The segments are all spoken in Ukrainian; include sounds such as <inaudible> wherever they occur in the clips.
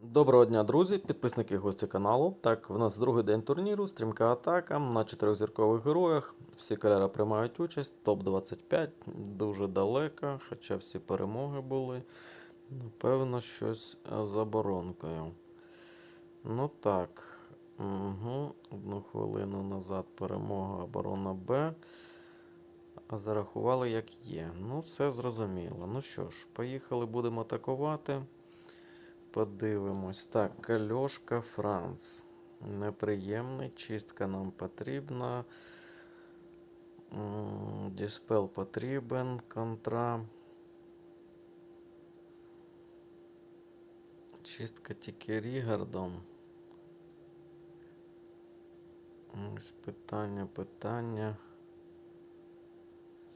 Доброго дня, друзі, підписники гості каналу. Так, в нас другий день турніру, стрімка атака на чотирьохзіркових героях. Всі кольори приймають участь, топ-25, дуже далеко, хоча всі перемоги були. Напевно, щось е, з оборонкою. Ну так. Угу. Одну хвилину назад перемога оборона Б. Зарахували як є. Ну, все зрозуміло. Ну що ж, поїхали, будемо атакувати. Подивимось. Так, Кальошка Франц. Неприємний. Чистка нам потрібна. Діспел потрібен. Контра. Чистка тільки Рігардом. Питання, питання.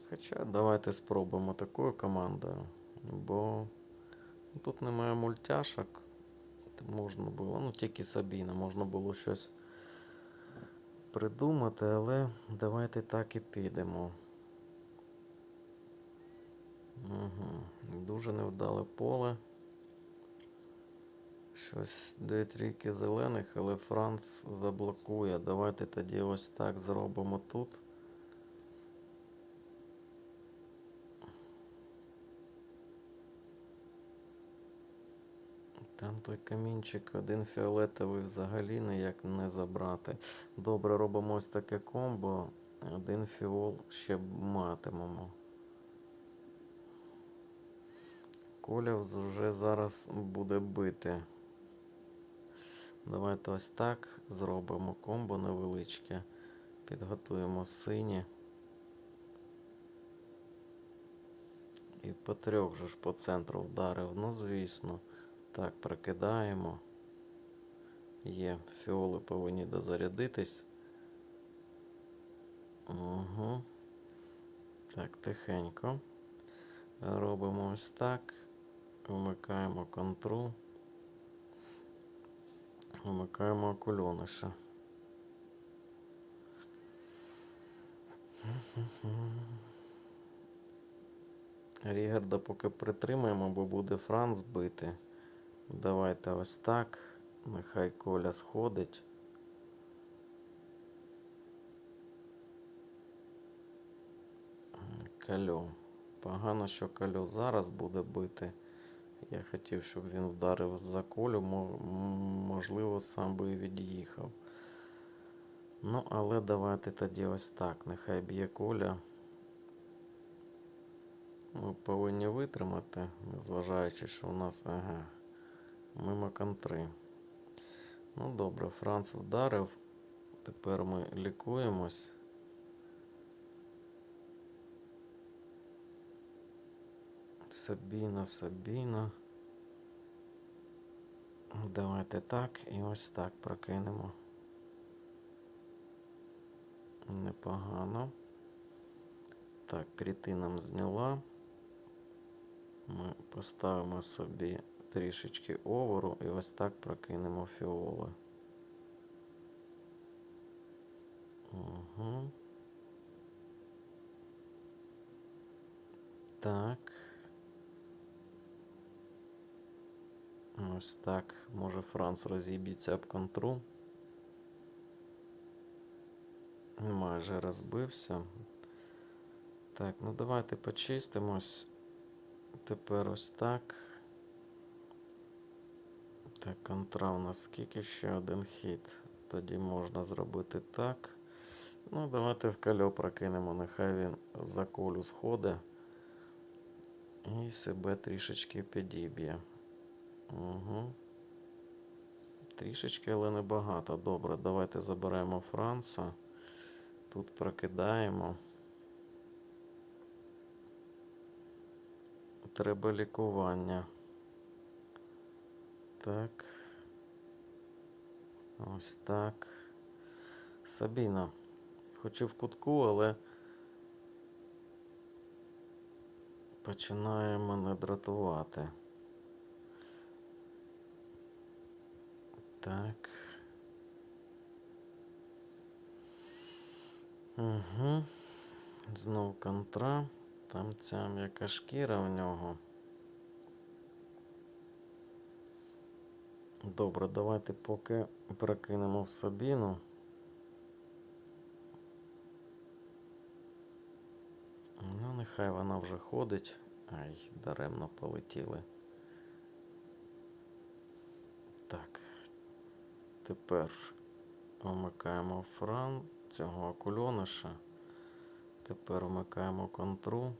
Хоча давайте спробуємо такою командою. Бо тут немає мультяшок. Можна було, ну тільки Сабіна, можна було щось придумати, але давайте так і підемо. Угу. Дуже невдале поле. Щось дві трійки зелених, але Франц заблокує. Давайте тоді ось так зробимо тут. Там той камінчик, один фіолетовий взагалі ніяк не забрати. Добре, робимо ось таке комбо. Один фіол ще матимемо. Коля вже зараз буде бити. Давайте ось так зробимо комбо невеличке. Підготуємо сині. І по трьох же ж по центру вдарив. Ну, звісно. Так, прокидаємо. Є, фіоли повинні дозарядитись. Угу. Так, тихенько. Робимо ось так. Вмикаємо контру. Вмикаємо окульониша. Рігарда поки притримаємо, бо буде Франц бити. Давайте ось так. Нехай Коля сходить. Кальо. Погано, що Кальо зараз буде бити. Я хотів, щоб він вдарив за колю, можливо, сам би і від'їхав. Ну, але давайте тоді ось так. Нехай б'є коля. Ми повинні витримати, незважаючи, що у нас ага, мимо контри. Ну добре, Франц вдарив. Тепер ми лікуємось. Сабіна, Сабіна. Давайте так і ось так прокинемо. Непогано. Так, кріти нам зняла. Ми поставимо собі трішечки овору і ось так прокинемо фіоли. Угу. Так. Ось так. Може Франц розіб'ється об контру. Майже розбився. Так, ну давайте почистимось. Тепер ось так. Так, контра у нас скільки ще один хід. Тоді можна зробити так. Ну, давайте в кальо прокинемо, нехай він за колю сходить. І себе трішечки підіб'є. Угу. Трішечки, але не багато. Добре, давайте заберемо Франца. Тут прокидаємо. Треба лікування. Так. Ось так. Сабіна. Хоч і в кутку, але починає мене дратувати. Так. Угу. Знов контра. Там ця м'яка шкіра в нього. Добре, давайте поки перекинемо в Сабіну. Ну, нехай вона вже ходить. Ай, даремно полетіли. Так. Тепер вмикаємо фран цього акульониша. Тепер вмикаємо контру.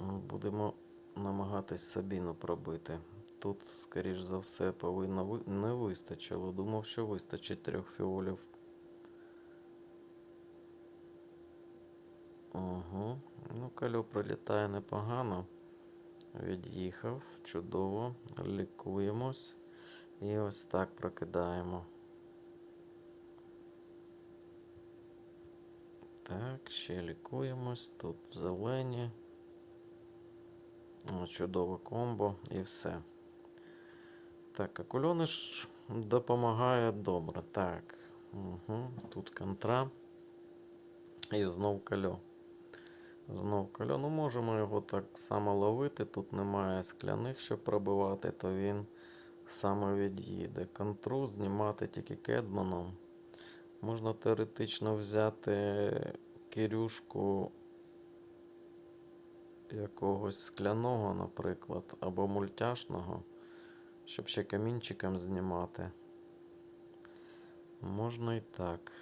Будемо намагатись Сабіну пробити. Тут, скоріш за все, повинно ви... не вистачило. Думав, що вистачить трьох фіолів. Угу. Ну, кальо прилітає непогано. Від'їхав. Чудово. Лікуємось. І ось так прокидаємо. Так, ще лікуємось. Тут зелені. Чудове комбо і все. Так, акульониш допомагає добре. Так. Угу. Тут контра. І знов кальо. Знов кальо. Ну, можемо його так само ловити. Тут немає скляних, щоб пробивати, то він саме від'їде. Контру знімати тільки кедманом. Можна теоретично взяти кирюшку якогось скляного, наприклад, або мультяшного, щоб ще камінчиком знімати. Можна і так.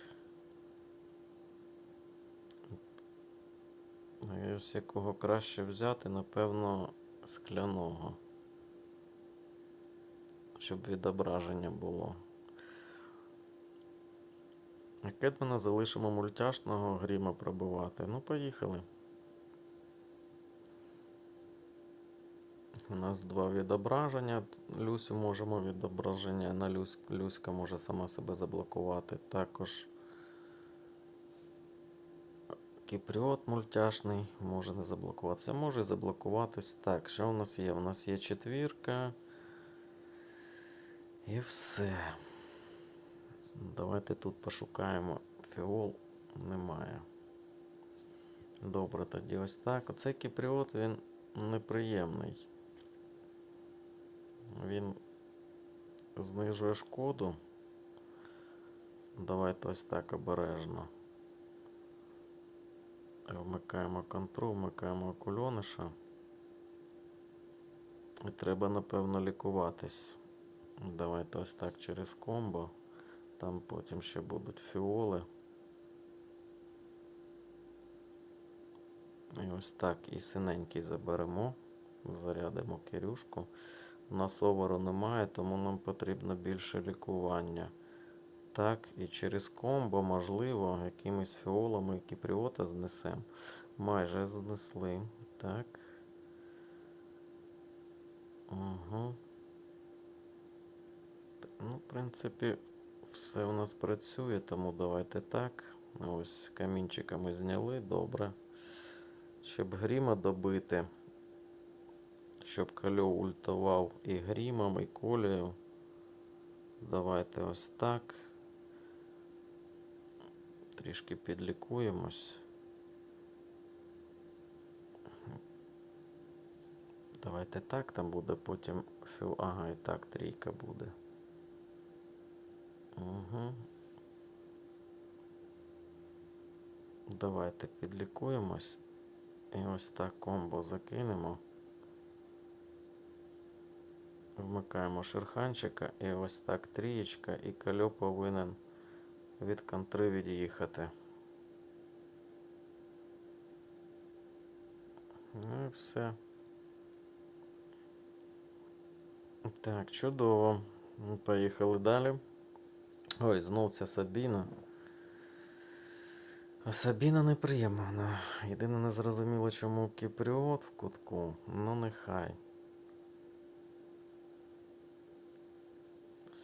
Ось якого краще взяти, напевно, скляного. Щоб відображення було. А Кедмана залишимо мультяшного гріма пробивати. Ну, поїхали. У нас два відображення. Люсю можемо відображення на Люсь. Люська може сама себе заблокувати. Також Кіпріот мультяшний може не заблокуватися. Може заблокуватись. Так, що у нас є? У нас є четвірка. І все. Давайте тут пошукаємо. Фіол немає. Добре, тоді ось так. Оцей кіпріот він неприємний. Він знижує шкоду. Давайте ось так обережно. Вмикаємо контрол, вмикаємо окульониша. І треба, напевно, лікуватись. Давайте ось так через комбо. Там потім ще будуть фіоли. І ось так і синенький заберемо. Зарядимо кирюшку. Нас овору немає, тому нам потрібно більше лікування. Так, і через комбо, можливо, якимись фіолами кіпріота знесемо. Майже знесли. Так. Угу. Ну, в принципі, все у нас працює, тому давайте так. Ось камінчиками зняли, добре. Щоб гріма добити. Щоб кальо ультував і грімом, і колею. Давайте ось так. Трішки підлікуємось. Давайте так, там буде потім філ. Ага, і так, трійка буде. Угу. Давайте підлікуємось. І ось так комбо закинемо. Вмикаємо шерханчика і ось так трієчка, і кальо повинен від контри від'їхати. Ну і все. Так, чудово. Поїхали далі. Ой, знов ця Сабіна. А Сабіна неприємна. Єдине не зрозуміло, чому Кіпріот в кутку. Ну нехай.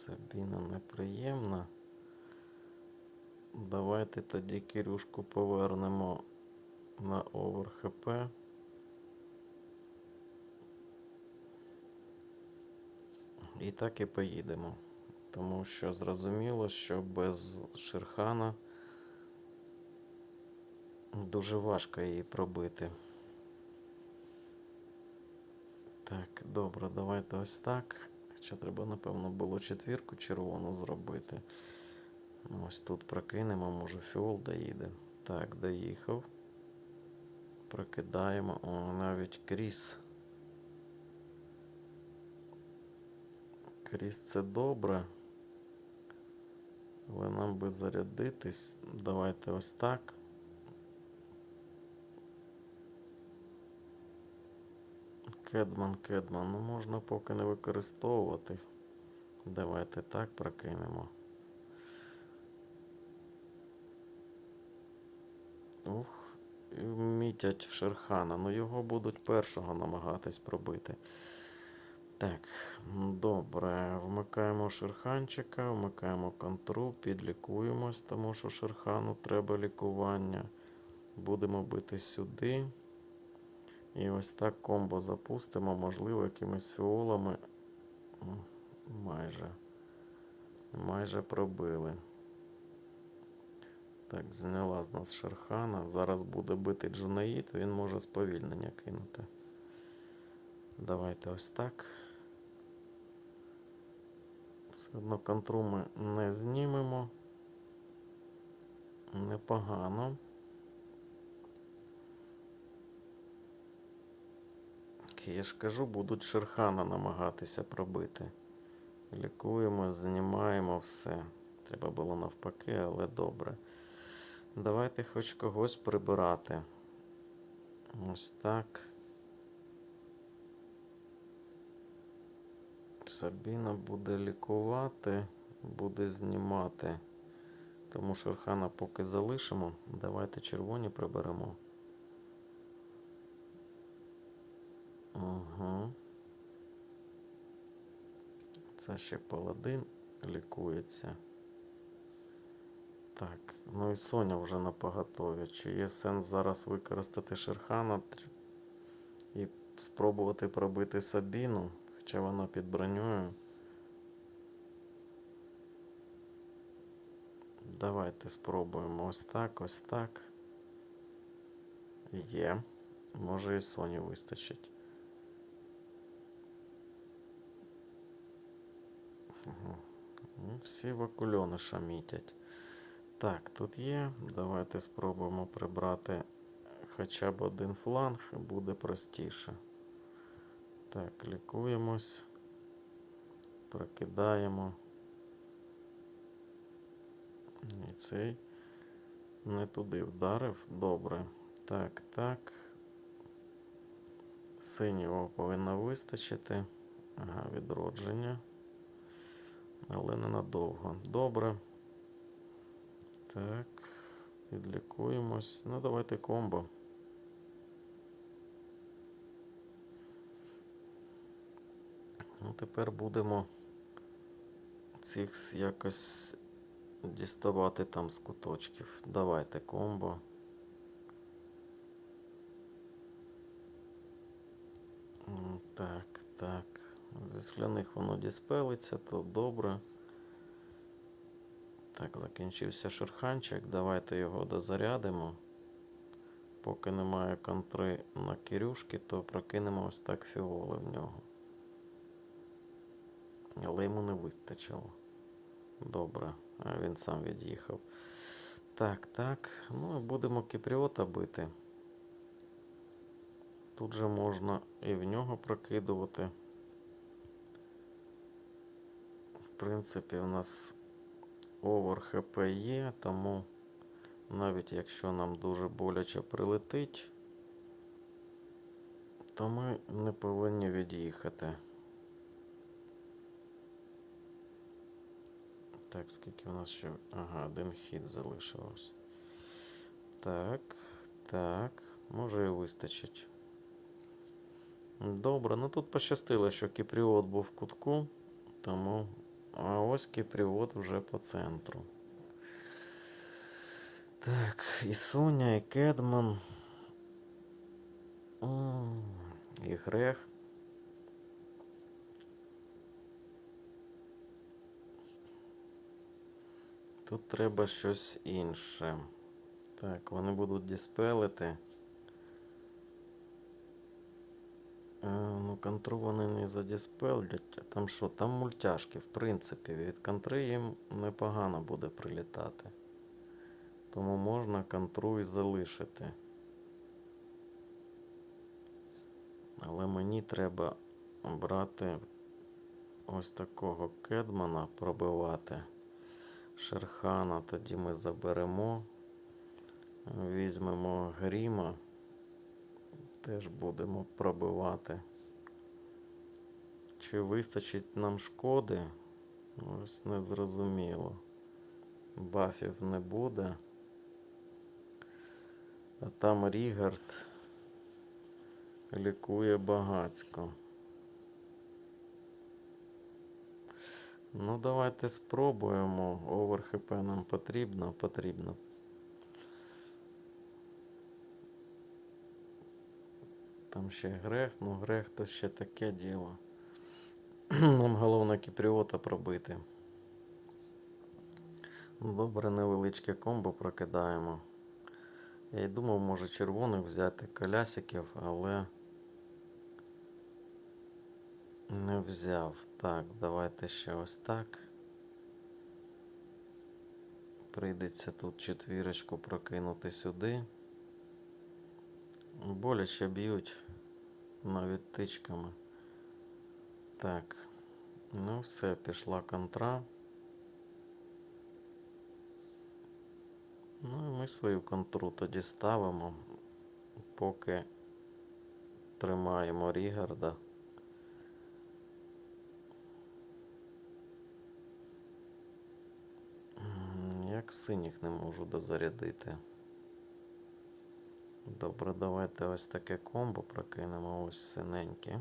Сабіна неприємна. Давайте тоді Кирюшку повернемо на овер ХП. І так і поїдемо. Тому що зрозуміло, що без Шерхана дуже важко її пробити. Так, добре, давайте ось так. Хоча треба, напевно, було четвірку червону зробити. Ось тут прокинемо, може фіол доїде. Так, доїхав. Прокидаємо. О, навіть кріс. Кріс це добре. Але нам би зарядитись. Давайте ось так. Кедман, кедман. Ну можна поки не використовувати. Давайте так прокинемо. Ух, мітять в Шерхана. Ну його будуть першого намагатись пробити. Так, добре. Вмикаємо Шерханчика, вмикаємо контру, підлікуємось, тому що Шерхану треба лікування. Будемо бити сюди. І ось так комбо запустимо, можливо, якимись фіолами. Майже. Майже пробили. Так, зняла з нас Шерхана. Зараз буде бити Джунаїд, він може сповільнення кинути. Давайте ось так. Все одно контру ми не знімемо. Непогано. Я ж кажу, будуть Шерхана намагатися пробити. Лікуємо, знімаємо все. Треба було навпаки, але добре. Давайте хоч когось прибирати. Ось так. Сабіна буде лікувати, буде знімати. Тому Шерхана поки залишимо. Давайте червоні приберемо. Угу. Це ще паладин лікується. Так, ну і Соня вже на поготові. Чи є сенс зараз використати Шерхана і спробувати пробити Сабіну, хоча вона під броньою. Давайте спробуємо ось так, ось так. Є. Може і Соні вистачить. Мгм. Ну, Всі вакульони шамітять. Так, тут є. Давайте спробуємо прибрати хоча б один фланг, буде простіше. Так, лікуємось. Прокидаємо. І цей не туди вдарив. Добре. Так, так. Синього повинно вистачити. Ага, відродження. Але ненадовго. Добре. Так. Підлікуємось. Ну, давайте комбо. Ну, тепер будемо цих якось діставати там з куточків. Давайте комбо. Так, так. Зі скляних воно діспелиться, то добре. Так, закінчився шерханчик. Давайте його дозарядимо. Поки немає контри на Кирюшки, то прокинемо ось так фіоли в нього. Але йому не вистачило. Добре, а він сам від'їхав. Так, так. Ну і будемо кіпріота бити. Тут же можна і в нього прокидувати. В принципі, у нас овер ХП є, тому навіть якщо нам дуже боляче прилетить, то ми не повинні від'їхати. Так, скільки у нас ще. Ага, один хід залишилось. Так, так, може і вистачить. Добре, ну тут пощастило, що Кіпріот був в кутку, тому. А ось Кіпріот вже по центру. Так, і Соня, і Кедман. І Грех. Тут треба щось інше. Так, вони будуть діспелити. Ну, контру вони не задіспелять. Там що? Там мультяшки, в принципі. Від контри їм непогано буде прилітати. Тому можна контру і залишити. Але мені треба брати ось такого кедмана пробивати. Шерхана тоді ми заберемо. Візьмемо гріма. Теж будемо пробивати. Чи вистачить нам шкоди? Ось незрозуміло. Бафів не буде. А там Рігард лікує багацько. Ну, давайте спробуємо. Овер ХП нам потрібно, потрібно. Там ще грех, ну грех то ще таке діло. <clears throat> Нам головне кіпріота пробити. Добре, невеличке комбо прокидаємо. Я й думав, може червоних взяти колясиків, але не взяв. Так, давайте ще ось так. Прийдеться тут четвірочку прокинути сюди. Боляче б'ють навіть тичками. Так, ну все, пішла контра. Ну і ми свою контру тоді ставимо, поки тримаємо Рігарда. Як синіх не можу дозарядити. Добре, давайте ось таке комбо прокинемо ось синеньке.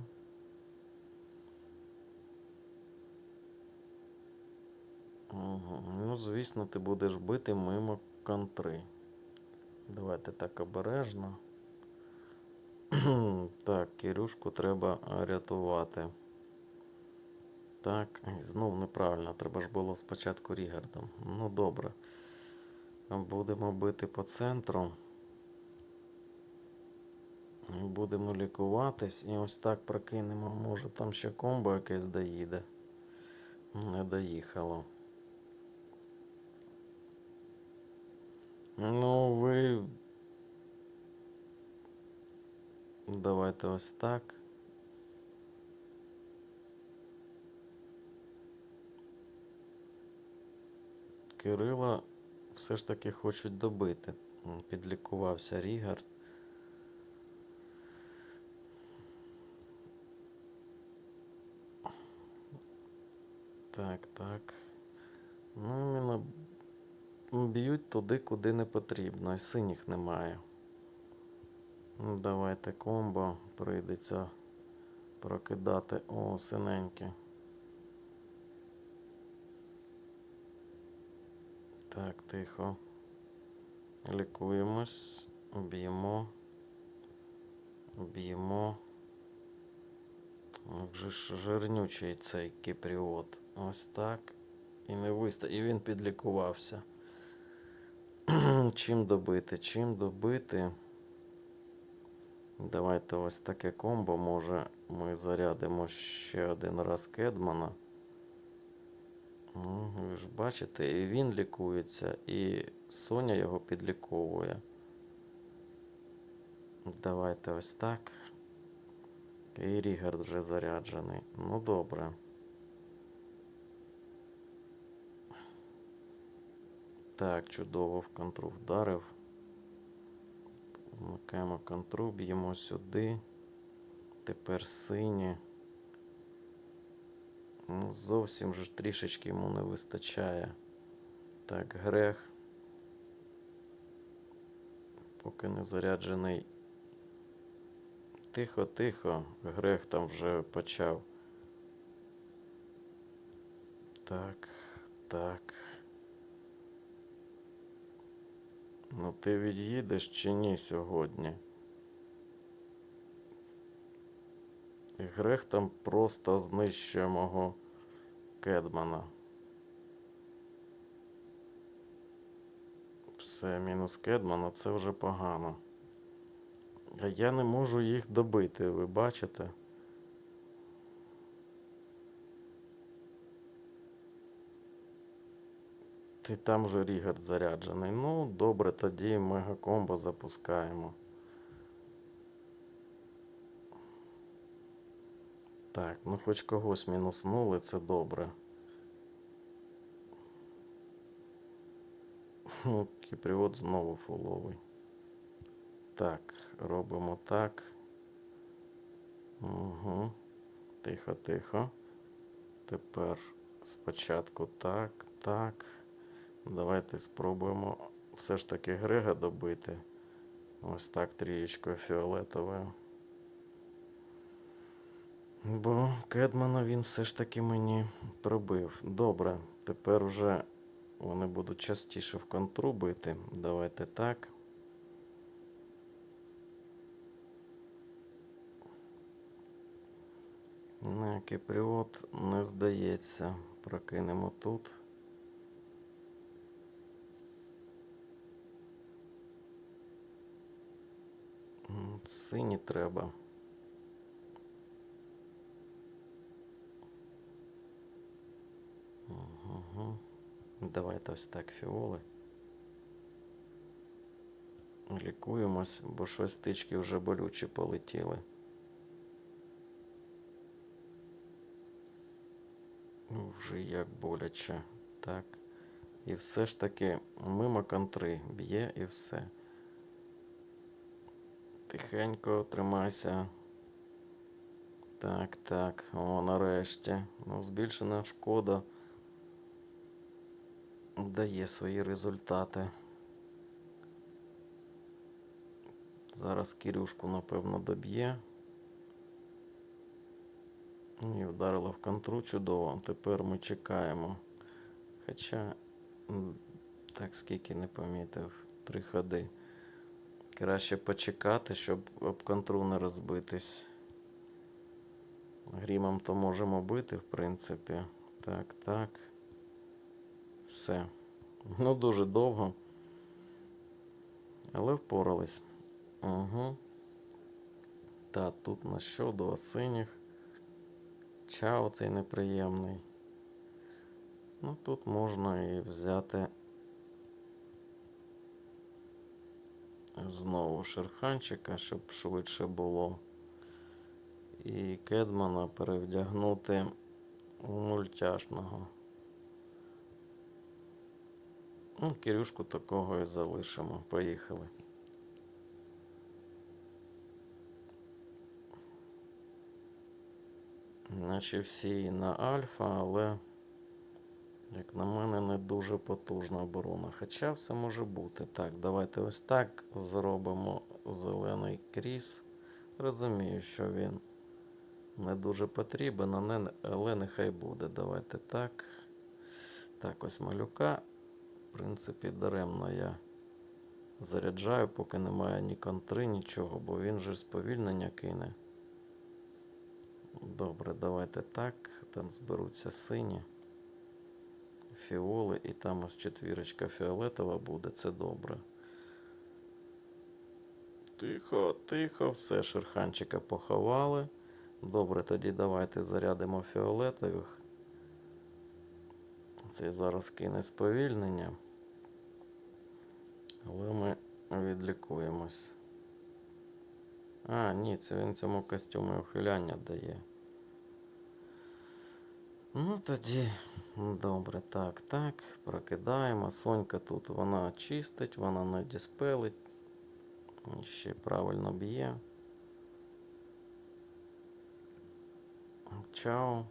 Угу. Ну, звісно, ти будеш бити мимо контри. Давайте так обережно. <clears throat> так, Кирюшку треба рятувати. Так, знов неправильно. Треба ж було спочатку Рігардом. Ну, добре. Будемо бити по центру. Будемо лікуватись і ось так прокинемо. Може там ще комбо якесь доїде. Не доїхало. Ну, ви. Давайте ось так. Кирила все ж таки хочуть добити. Підлікувався Рігард. Так, так. Ну, іменно б'ють туди, куди не потрібно. І синіх немає. Ну, Давайте комбо. Прийдеться прокидати. О, синеньке. Так, тихо. Лікуємось. Б'ємо. Б'ємо. Як же ж жирнючий цей кіпріот. Ось так. І не виста. І він підлікувався. <clears throat> чим добити? Чим добити? Давайте ось таке комбо. Може ми зарядимо ще один раз Кедмана. Ви ж бачите, і він лікується, і Соня його підліковує. Давайте ось так. І Рігард вже заряджений. Ну добре. Так, чудово в контру вдарив. Вмикаємо контру, б'ємо сюди. Тепер сині. Ну, зовсім ж трішечки йому не вистачає. Так, грех. Поки не заряджений. Тихо, тихо. Грех там вже почав. Так, так. Ну ти від'їдеш чи ні сьогодні? Грех там просто знищує мого Кедмана. Все, мінус Кедмана, це вже погано. А я не можу їх добити, ви бачите? Ти там вже Рігард заряджений. Ну, добре, тоді мегакомбо запускаємо. Так, ну хоч когось мінуснули, це добре. Кіпріот знову фуловий. Так, робимо так. Угу. Тихо, тихо. Тепер спочатку так, так. Давайте спробуємо все ж таки Грега добити. Ось так трієчкою фіолетовою. Бо Кедмана він все ж таки мені пробив. Добре, тепер вже вони будуть частіше в контру бити. Давайте так. Не, Кіпріот не здається. Прокинемо тут. Сині треба. Угу. Давайте ось так фіоли. Лікуємось, бо щось тички вже болючі полетіли. Ну, Вже як боляче. Так. І все ж таки мимо контри б'є і все. Тихенько тримайся. Так, так. О, нарешті. Ну, збільшена шкода дає свої результати. Зараз Кирюшку, напевно, доб'є. І вдарило в контру чудово. Тепер ми чекаємо. Хоча, так скільки не помітив, три ходи. Краще почекати, щоб об контру не розбитись. Грімом то можемо бити, в принципі. Так, так. Все. Ну, дуже довго. Але впорались. Угу. Та, тут на що два синіх. Чао цей неприємний. Ну, тут можна і взяти знову шерханчика, щоб швидше було. І Кедмана перевдягнути у мультяшного. Ну, Кирюшку такого і залишимо. Поїхали. Наче всі на альфа, але, як на мене, не дуже потужна оборона. Хоча все може бути. Так, давайте ось так зробимо зелений кріс. Розумію, що він не дуже потрібен, але- нехай буде. Давайте так. Так, ось малюка. В принципі, даремно я заряджаю, поки немає ні контри, нічого, бо він же сповільнення кине. Добре, давайте так. Там зберуться сині. Фіоли, і там ось четвірочка фіолетова буде, це добре. Тихо, тихо, все, шерханчика поховали. Добре, тоді давайте зарядимо фіолетових. Цей зараз кине сповільнення. Але ми відлікуємось. А, ні, це він цьому костюму ухиляння дає. Ну, тоді, добре, так, так, прокидаємо. Сонька тут вона чистить, вона не діспелить. Ще правильно б'є. Чао.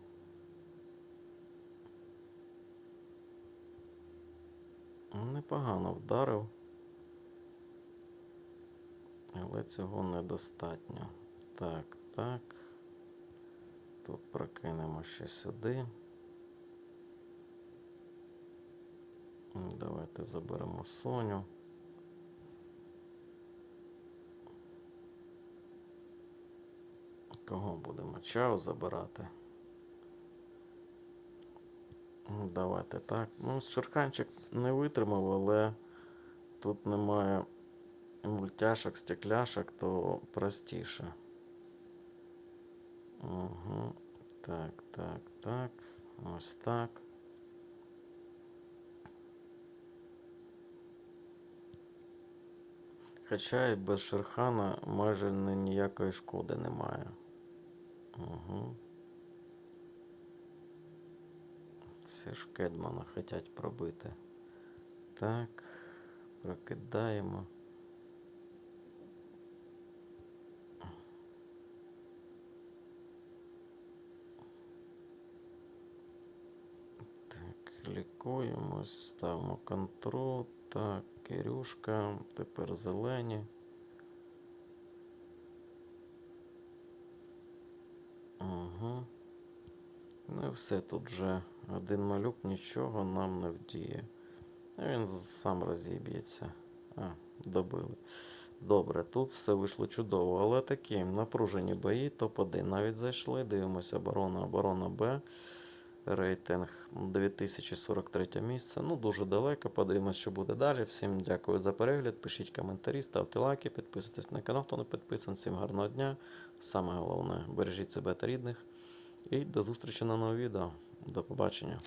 Непогано вдарив. Але цього недостатньо. Так, так. Тут прокинемо ще сюди. Давайте заберемо Соню. Кого будемо чао забирати? Давайте так. Ну, Шерханчик не витримав, але тут немає мультяшок, стекляшок, то простіше. Ага. Так, так, так. Ось так. Хоча і без Шерхана майже ніякої шкоди немає. Угу. Це ж Кедмана хочуть пробити. Так, прокидаємо. Лікуємось, ставимо контрол. Так, Кирюшка, тепер зелені. Угу. Ну і все, тут вже один малюк нічого нам не вдіє. Він сам розіб'ється. А, добили. Добре, тут все вийшло чудово, але такі напружені бої, топ-1 навіть зайшли. Дивимося оборона, оборона Б. Рейтинг 2043 місце. Ну, дуже далеко. Подивимось, що буде далі. Всім дякую за перегляд. Пишіть коментарі, ставте лайки, підписуйтесь на канал, хто не підписаний. Всім гарного дня. Саме головне, бережіть себе та рідних. І до зустрічі на новому відео. До побачення.